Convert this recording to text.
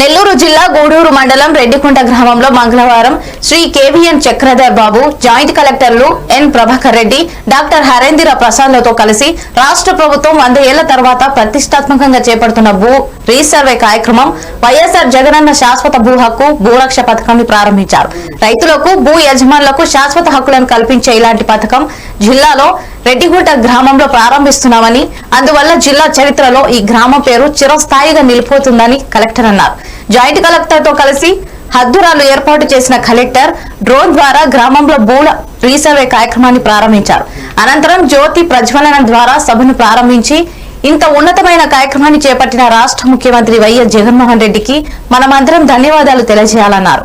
నెల్లూరు జిల్లా గూడూరు మండలం రెడ్డికుంట గ్రామంలో మంగళవారం శ్రీ కేవీఎన్ చక్రధర్ బాబు జాయింట్ కలెక్టర్లు ఎన్ ప్రభాకర్ రెడ్డి డాక్టర్ హరేంద్ర ప్రసాద్లతో కలిసి రాష్ట్ర ప్రభుత్వం వంద ఏళ్ళ తర్వాత ప్రతిష్టాత్మకంగా చేపడుతున్న భూ రీసర్వే కార్యక్రమం వైఎస్ఆర్ జగనన్న శాశ్వత భూ హక్కు భూరక్ష పథకాన్ని ప్రారంభించారు. రైతులకు భూ యజమానులకు శాశ్వత హక్కులను కల్పించే ఇలాంటి పథకం జిల్లాలో రెడ్డిగుంట గ్రామంలో ప్రారంభిస్తున్నామని అందువల్ల జిల్లా చరిత్రలో ఈ గ్రామం పేరు చిరస్థాయిగా నిలిపోతుందని కలెక్టర్ అన్నారు. జాయింట్ కలెక్టర్తో కలిసి హద్దురాలు ఏర్పాటు చేసిన కలెక్టర్ డ్రోన్ ద్వారా గ్రామంలో భూల రీసర్వే కార్యక్రమాన్ని ప్రారంభించారు. అనంతరం జ్యోతి ప్రజ్వలన ద్వారా సభను ప్రారంభించి ఇంత ఉన్నతమైన కార్యక్రమాన్ని చేపట్టిన రాష్ట్ర ముఖ్యమంత్రి వైఎస్ జగన్మోహన్ రెడ్డికి మనమందరం ధన్యవాదాలు తెలియజేయాలన్నారు.